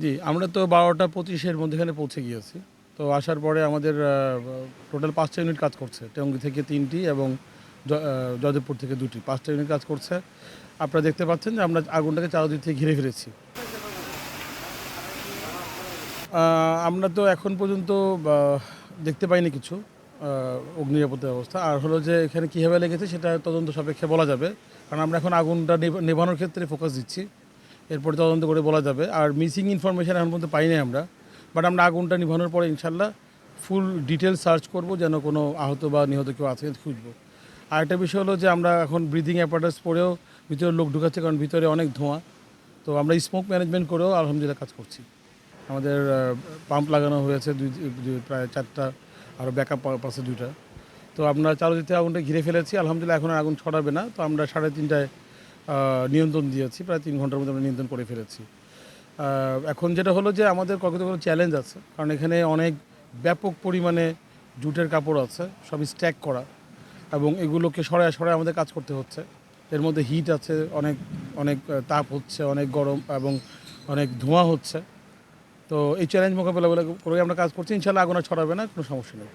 জি আমরা তো বারোটা পঁচিশের মধ্যেখানে পৌঁছে গিয়েছি। তো আসার পরে আমাদের টোটাল পাঁচটা ইউনিট কাজ করছে টঙ্গী থেকে তিনটি এবং জয়দেবপুর থেকে দুটি। পাঁচটা ইউনিট কাজ করছে। আপনারা দেখতে পাচ্ছেন যে আমরা আগুনটাকে চারদিক থেকে ঘিরে আহ, আমরা তো এখন পর্যন্ত দেখতে পাইনি কিছু অগ্নি নিরাপত্তা ব্যবস্থা আর হলো যে এখানে কীভাবে লেগেছে সেটা তদন্ত সাপেক্ষে বলা যাবে। কারণ আমরা এখন আগুনটা নেভ- নেভানোর ক্ষেত্রে ফোকাস দিচ্ছি। এরপরে তদন্ত করে বলা যাবে। আর মিসিং ইনফরমেশন এখন পর্যন্ত পাইনি আমরা। বাট আমরা আগুনটা নিভানোর পরে ইনশাল্লাহ ফুল ডিটেল সার্চ করব, যেন কোনো আহত বা নিহত কেউ আছে খুঁজবো। আর একটা বিষয় হলো যে আমরা এখন ব্রিদিং অ্যাপারেটাস পরেও ভিতরে লোক ঢুকাচ্ছে, কারণ ভিতরে অনেক ধোঁয়া। তো আমরা স্মোক ম্যানেজমেন্ট করেও আলহামদুলিল্লাহ কাজ করছি। আমাদের পাম্প লাগানো হয়েছে দুই প্রায় চারটা আরও ব্যাকআপ পাশে দুইটা। তো আমরা চারোদিকে আগুনটা ঘিরে ফেলেছি। আলহামদুলিল্লাহ এখন আগুন ছড়াবে না। তো আমরা সাড়ে তিনটায় নিয়ন্ত্রণ দিয়েছি, প্রায় তিন ঘণ্টার মধ্যে আমরা নিয়ন্ত্রণ করে ফেলেছি। এখন যেটা হলো যে আমাদের কতগুলো চ্যালেঞ্জ আছে, কারণ এখানে অনেক ব্যাপক পরিমাণে জুটের কাপড় আছে, সবই স্ট্যাক করা এবং এগুলোকে সরায় সরায় আমাদের কাজ করতে হচ্ছে। এর মধ্যে হিট আছে, অনেক অনেক তাপ হচ্ছে, অনেক গরম এবং অনেক ধোঁয়া হচ্ছে। তো এই চ্যালেঞ্জ মোকাবেলা করে আমরা কাজ করছি, ইনশাল্লাহ আগুন ছড়াবে না, কোনো সমস্যা নেই।